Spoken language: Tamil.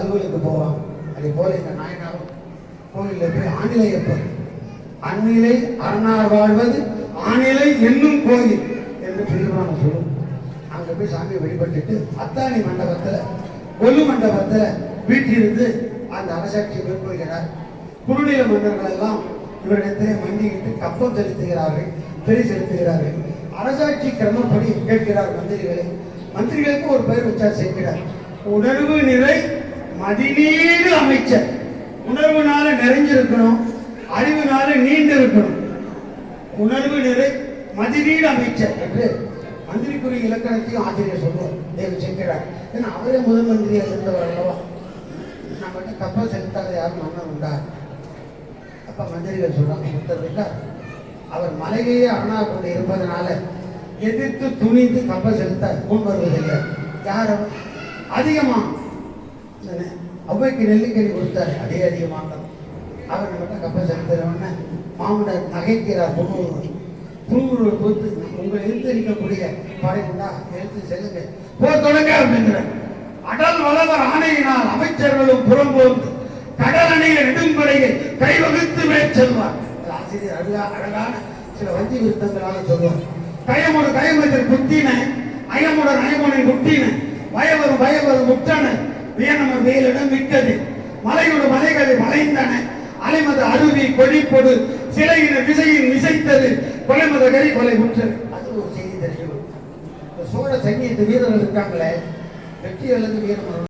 அலுவலுக்கு போவாங்க அதே போல இந்த நாயனாரும் கோவிலில் போய் ஆணிலையப்பர் அந்நிலை அரணார் வாழ்வது ஆணிலை என்னும் கோயில் என்று பிரிவான சொல்லும். அங்கே போய் சாமியை வழிபட்டுட்டு அத்தானி மண்டபத்தில் கொல்லு மண்டபத்தில் வீட்டிலிருந்து அந்த அரசாட்சியை மேற்கொள்கிறார். குறுநில மன்னர்கள் எல்லாம் இவரிடத்திலே மண்டிக்கிட்டு கப்பம் செலுத்துகிறார்கள் திரை செலுத்துகிறார்கள். அரசாட்சி கிரமப்படி கேட்கிறார் மந்திரிகளை. மந்திரிகளுக்கு ஒரு பெயர் வச்சா சேர்க்கிறார். உணர்வு நிறை மதிநீடு அமைச்சர். உணர்வுனால நிறைஞ்சிருக்கணும் அறிவுனால நீண்டு இருக்கணும் உணர்வு நிறை மதிநீடு அமைச்சர் என்று மந்திரிக்குரிய இலக்கணத்தையும் ஆசிரியர் சொல்லுவார் தேவி சேர்க்கிறார் ஏன்னா அவரே முதல் மந்திரியா இருந்தவர் அல்லவா? நம்மகிட்ட கப்பல் செலுத்தாத யாரும் மன்னர் உண்டா? அப்ப மந்திரிகள் சொல்றாங்க புத்தர் அவர் மலையையே அருணா கொண்டு இருப்பதனால எதிர்த்து துணிந்து கப்பல் செலுத்த முன் வருவதில்லை. யார் அதிகமாக அதிகமா என்ன? ஔவைக்கு நெல்லிக்கனி கொடுத்தாரு. அதே அதிகமாக அவர் மட்டும் கப்ப செலுத்துறவன மாமனார் நகைக்கிறார் பொண்ணு புழுவுருவை பொறுத்து உங்களை எழுத்தரிக்கக்கூடிய படை எழுத்து செல்லுங்க போர் தொடங்க அப்படிங்கிற அடல் வளவர் ஆணையினால் அமைச்சர்களும் புறம்போந்து கடல் அணைய நெடும்படையை கைவகுத்து மேற்செல்வார் இது ஆசிரியர் அழகா அழகான சில வஞ்சி விருத்தங்களால சொல்லுவார் கயமுடன் கயமதில் குத்தின அயமுடன் அயமுடன் முட்டின வயவரு வயவரு முற்றன வியனமர் வேலிடம் விட்டது. மலையோடு மலைகளை வளைந்தன. அலைமத அருவி கொடிப்பொடு சிலையின விசையின் விசைத்தது கொலைமத கரி கொலை உற்றது. அது ஒரு செய்தி தெரியும். சோழ சங்கீத வீரர்கள் இருக்காங்களே வெற்றி அல்லது வீரமரம்